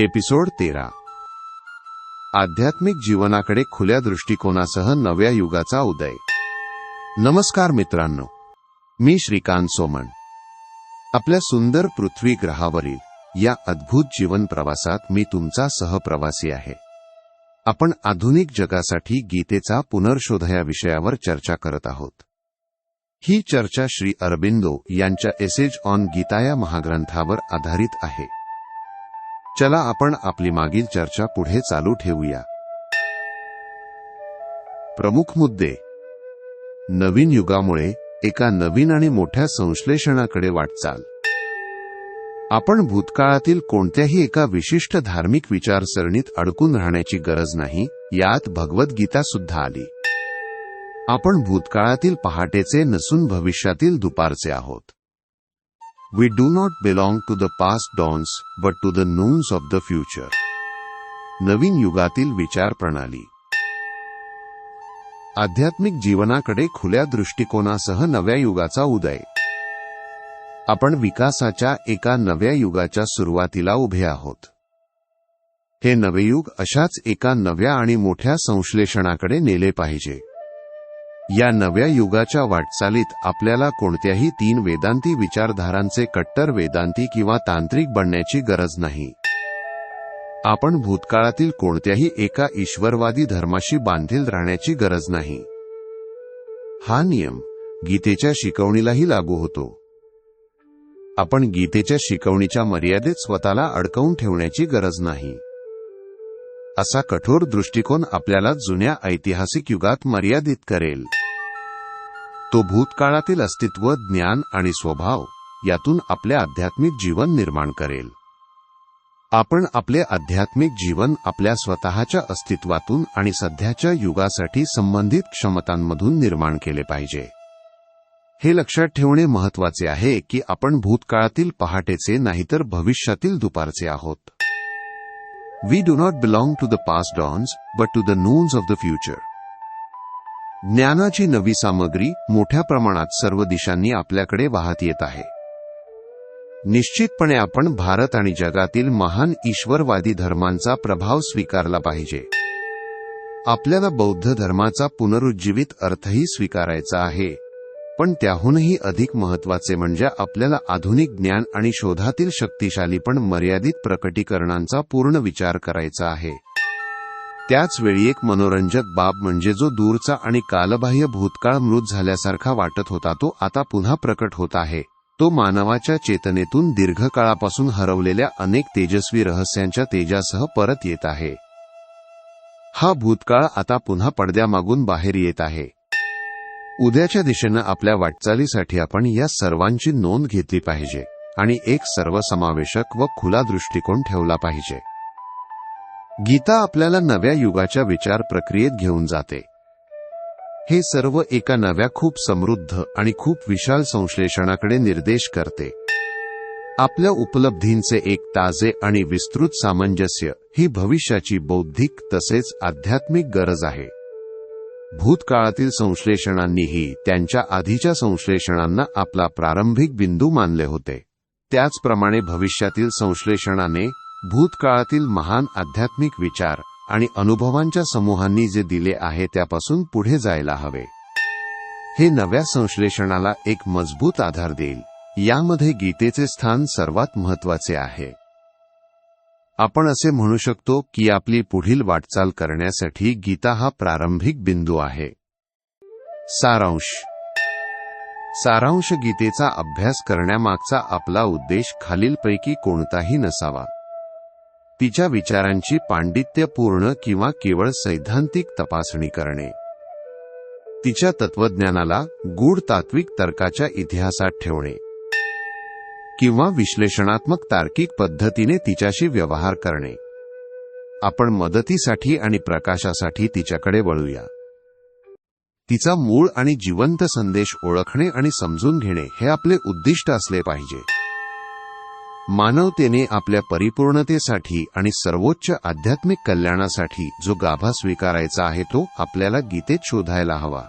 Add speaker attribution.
Speaker 1: Episode तेरा. आध्यात्मिक जीवनाकडे खुल्या दृष्टिकोनासह नव्या युगाचा उदय. नमस्कार मित्रांनो मी श्रीकांत सोमण. आपल्या सुंदर पृथ्वी ग्रहावरील या अद्भुत जीवन प्रवासात मी तुमचा सहप्रवासी आहे. आपण आधुनिक जगासाठी गीतेचा पुनर्शोध या विषयावर चर्चा करत आहोत. ही चर्चा श्री अरबिंदो यांच्या एसेज ऑन गीता या महाग्रंथावर आधारित आहे. चला आपण आपली मागील चर्चा पुढे चालू ठेवूया. प्रमुख मुद्दे. नवीन युगामुळे एका नवीन आणि मोठ्या संश्लेषणाकडे वाटचाल. आपण भूतकाळातील कोणत्याही एका विशिष्ट धार्मिक विचारसरणीत अडकून राहण्याची गरज नाही यात भगवद्गीता सुद्धा आली. आपण भूतकाळातील पहाटेचे नसून भविष्यातील दुपारचे आहोत. We do not belong to the past dawns but to the noons of the future नवीन युगातील विचार प्रणाली. आध्यात्मिक जीवनाकडे खुल्या दृष्टिकोनासह नव्या युगाचा उदय. आपण विकासाच्या एका नव्या युगाच्या सुरुवातीला उभे आहोत. हे नवे युग अशाच एका नव्या आणि मोठ्या संश्लेषणाकडे नेले पाहिजे. या नव्या युगाच्या वाटचालीत आपल्याला कोणत्याही तीन वेदांती विचारधारांचे कट्टर वेदांती किंवा तांत्रिक बनण्याची गरज नाही. आपण भूतकाळातील कोणत्याही एका ईश्वरवादी धर्माशी बांधील राहण्याची गरज नाही. हा नियम गीतेच्या शिकवणीलाही लागू होतो. आपण गीतेच्या शिकवणीच्या मर्यादेत स्वतःला अडकवून ठेवण्याची गरज नाही. असा कठोर दृष्टिकोन आपल्याला जुन्या ऐतिहासिक युगात मर्यादित करेल. तो भूतकाळातील अस्तित्व ज्ञान आणि स्वभाव यातून आपले आध्यात्मिक जीवन निर्माण करेल. आपण आपले आध्यात्मिक जीवन आपल्या स्वतःच्या अस्तित्वातून आणि सध्याच्या युगासाठी संबंधित क्षमतांमधून निर्माण केले पाहिजे. हे लक्षात ठेवणे महत्त्वाचे आहे की आपण भूतकाळातील पहाटेचे नाहीतर भविष्यातील दुपारचे आहोत. We do not belong to the past dawns but to the noons of the future. ज्ञानाची नवी सामग्री मोठ्या प्रमाणात सर्व दिशांनी आपल्याकडे वाहत येत आहे. निश्चितपणे आपण भारत आणि जगातील महान ईश्वरवादी धर्मांचा प्रभाव स्वीकारला पाहिजे. आपल्याला बौद्ध धर्माचा पुनरुज्जीवित अर्थही स्वीकारायचा आहे. पण त्याहूनही अधिक महत्त्वाचे म्हणजे आपल्याला आधुनिक ज्ञान आणि शोधातील शक्तिशाली पण मर्यादित प्रकटीकरणांचा पूर्ण विचार करायचा आहे. त्याच वेळी एक मनोरंजक बाब म्हणजे जो दूरचा आणि कालबाह्य भूतकाळ मृत झाल्यासारखा वाटत होता तो आता पुन्हा प्रकट होत आहे. तो मानवाच्या चेतनेतून दीर्घकाळापासून हरवलेल्या अनेक तेजस्वी रहस्यांच्या तेजासह परत येत आहे. हा भूतकाळ आता पुन्हा पडद्यामागून बाहेर येत आहे. उद्याच्या दिशेनं आपल्या वाटचालीसाठी आपण या सर्वांची नोंद घेतली पाहिजे आणि एक सर्वसमावेशक व खुला दृष्टिकोन ठेवला पाहिजे. गीता आपल्याला नव्या युगाच्या विचार प्रक्रियेत घेऊन जाते. हे सर्व एका नव्या खूप समृद्ध आणि खूप विशाल संश्लेषणाकडे निर्देश करते. आपल्या उपलब्धींचे एक ताजे आणि विस्तृत सामंजस्य ही भविष्याची बौद्धिक तसेच आध्यात्मिक गरज आहे. भूतकाळातील संश्लेषणांनीही त्यांच्या आधीच्या संश्लेषणांना आपला प्रारंभिक बिंदू मानले होते. त्याचप्रमाणे भविष्यातील संश्लेषणाने भूतकाळातील महान आध्यात्मिक विचार आणि अनुभवांच्या समूहांनी जे दिले आहे त्यापासून पुढे जायला हवे. हे नव्या संश्लेषणाला एक मजबूत आधार देईल. यामध्ये गीतेचे स्थान सर्वात महत्त्वाचे आहे. आपण असे म्हणू शकतो की आपली पुढील वाटचाल करण्यासाठी गीता हा प्रारंभिक बिंदू आहे. सारांश. सारांश गीतेचा अभ्यास करण्यामागचा आपला उद्देश खालीलपैकी कोणताही नसावा. तिच्या विचारांची पांडित्यपूर्ण किंवा केवळ सैद्धांतिक तपासणी करणे. तिच्या तत्वज्ञानाला गूढ तात्विक तर्काच्या इतिहासात ठेवणे. किंवा विश्लेषणात्मक तार्किक पद्धतीने तिच्याशी व्यवहार करणे. आपण मदतीसाठी आणि प्रकाशासाठी तिच्याकडे वळूया. तिचा मूळ आणि जिवंत संदेश ओळखणे आणि समजून घेणे हे आपले उद्दिष्ट असले पाहिजे. मानवतेने आपल्या परिपूर्णतेसाठी आणि सर्वोच्च आध्यात्मिक कल्याणासाठी जो गाभा स्वीकारायचा आहे तो आपल्याला गीतेत शोधायला हवा.